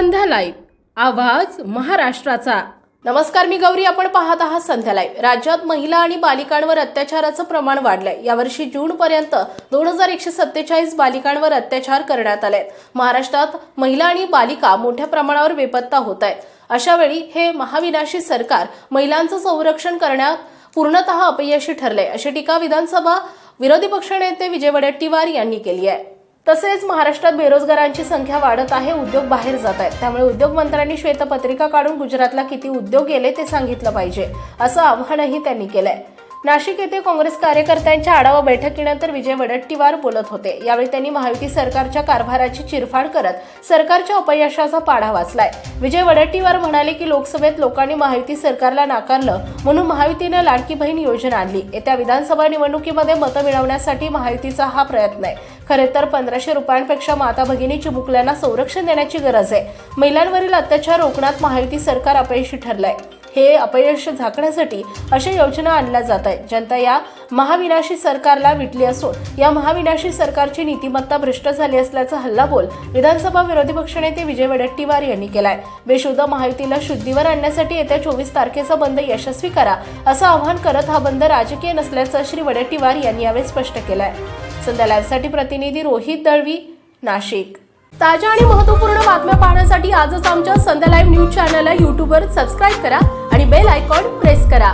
संध्या live. आवाज महाराष्ट्राचा. नमस्कार मी गौरी. आपण पाहत आहात संध्या लाईव्ह. राज्यात महिला आणि बालिकांवर अत्याचाराचं प्रमाण वाढलंय. यावर्षी जूनपर्यंत दोन हजार एकशे सत्तेचाळीस बालिकांवर अत्याचार करण्यात आले महाराष्ट्रात महिला आणि बालिका मोठ्या प्रमाणावर बेपत्ता होत आहेत अशावेळी हे महाविनाशी सरकार महिलांचं संरक्षण करण्यात पूर्णतः अपयशी ठरले अशी टीका विधानसभा विरोधी पक्षनेते विजय वडेट्टीवार यांनी केली आहे. तसेच महाराष्ट्रात बेरोजगारांची संख्या वाढत आहे उद्योग बाहेर जात आहेत. त्यामुळे उद्योग मंत्र्यांनी श्वेतपत्रिका काढून गुजरातला किती उद्योग गेले ते सांगितलं पाहिजे असं आव्हानही त्यांनी केलंय. नाशिक येथे काँग्रेस कार्यकर्त्यांच्या आढावा बैठकीनंतर विजय वडट्टीवार बोलत होते. यावेळी त्यांनी महायुती सरकारच्या कारभाराची चिरफाड करत सरकारच्या अपयशाचा पाढा वाचलाय. विजय वडट्टीवार म्हणाले की लोकसभेत लोकांनी महायुती सरकारला नाकारलं म्हणून महायुतीनं लाडकी बहीण योजना आणली. येत्या विधानसभा निवडणुकीमध्ये मतं मिळवण्यासाठी महायुतीचा हा प्रयत्न आहे. खरे तर पंधराशे रुपयांपेक्षा माता भगिनी चिमुकल्यांना संरक्षण देण्याची गरज आहे. महिलांवरील अत्याचार रोखण्यात महायुती सरकार अपयशी ठरलंय. हे अपयश झाकण्यासाठी अशा योजना आणल्या जात आहेत. जनता या महाविनाशी सरकारला विटली असून या महाविनाशी सरकारची नीतिमत्ता भ्रष्ट झाली असल्याचा हल्लाबोल विधानसभा विरोधी पक्षनेते विजय वडेट्टीवार यांनी केलाय. बेशुद्ध महायुतीला शुद्धीवर आणण्यासाठी येत्या चोवीस तारखेचा बंद यशस्वी करा असं आवाहन करत हा बंद राजकीय नसल्याचं श्री वडेट्टीवार यांनी यावेळी स्पष्ट केलंय. संध्या लाईव्हसाठी प्रतिनिधी रोहित दळवी नाशिक. ताज्या आणि महत्त्वपूर्ण बातम्या पाहण्यासाठी आजच आमच्या संध्या लाईव्ह न्यूज चॅनलला यूट्यूबवर सबस्क्राईब करा. आणि बेल आयकॉन प्रेस करा.